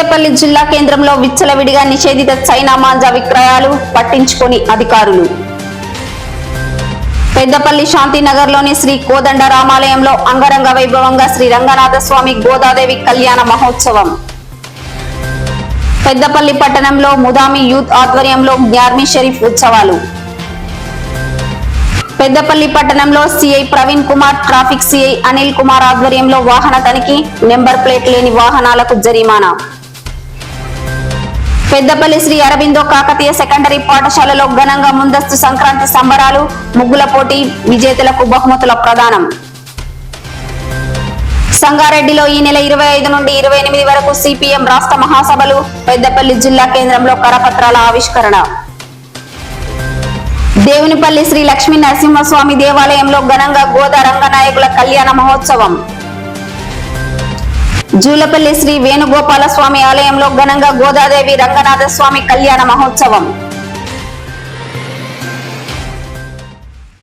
పెద్దపల్లి జిల్లా కేంద్రంలో విచ్చలవిడిగా నిషేధిత చైనా మాంజా విక్రయాలు పట్టించుకొని అధికారులు. పెద్దపల్లి శాంతినగర్లోని శ్రీ కోదండ రామాలయంలో అంగరంగ వైభవంగా శ్రీ రంగనాథ స్వామి గోదాదేవి కళ్యాణ మహోత్సవం. పెద్దపల్లి పట్టణంలో ముదామి యూత్ ఆధ్వర్యంలో గ్యార్మి షరీఫ్ ఉత్సవాలు. పెద్దపల్లి పట్టణంలో CI Praveen Kumar traffic CI Anil Kumar ఆధ్వర్యంలో వాహన తనిఖీ నెంబర్ ప్లేట్ లేని వాహనాలకు జరిమానా. పెద్దపల్లి శ్రీ అరవిందో కాకతీయ సెకండరీ పాఠశాలలో ఘనంగా ముందస్తు సంక్రాంతి సంబరాలు ముగ్గుల పోటీ విజేతలకు బహుమతుల ప్రదానం. సంగారెడ్డిలో ఈ నెల ఇరవై ఐదు నుండి ఇరవై ఎనిమిది వరకు సిపిఎం రాష్ట్ర మహాసభలు పెద్దపల్లి జిల్లా కేంద్రంలో కరపత్రాల ఆవిష్కరణ. దేవునిపల్లి శ్రీ లక్ష్మీ నరసింహస్వామి దేవాలయంలో ఘనంగా గోదా రంగనాయకుల కళ్యాణ మహోత్సవం. జూలపల్లి శ్రీ వేణుగోపాల స్వామి ఆలయంలో ఘనంగా గోదాదేవి రంగనాథ స్వామి కళ్యాణ మహోత్సవం.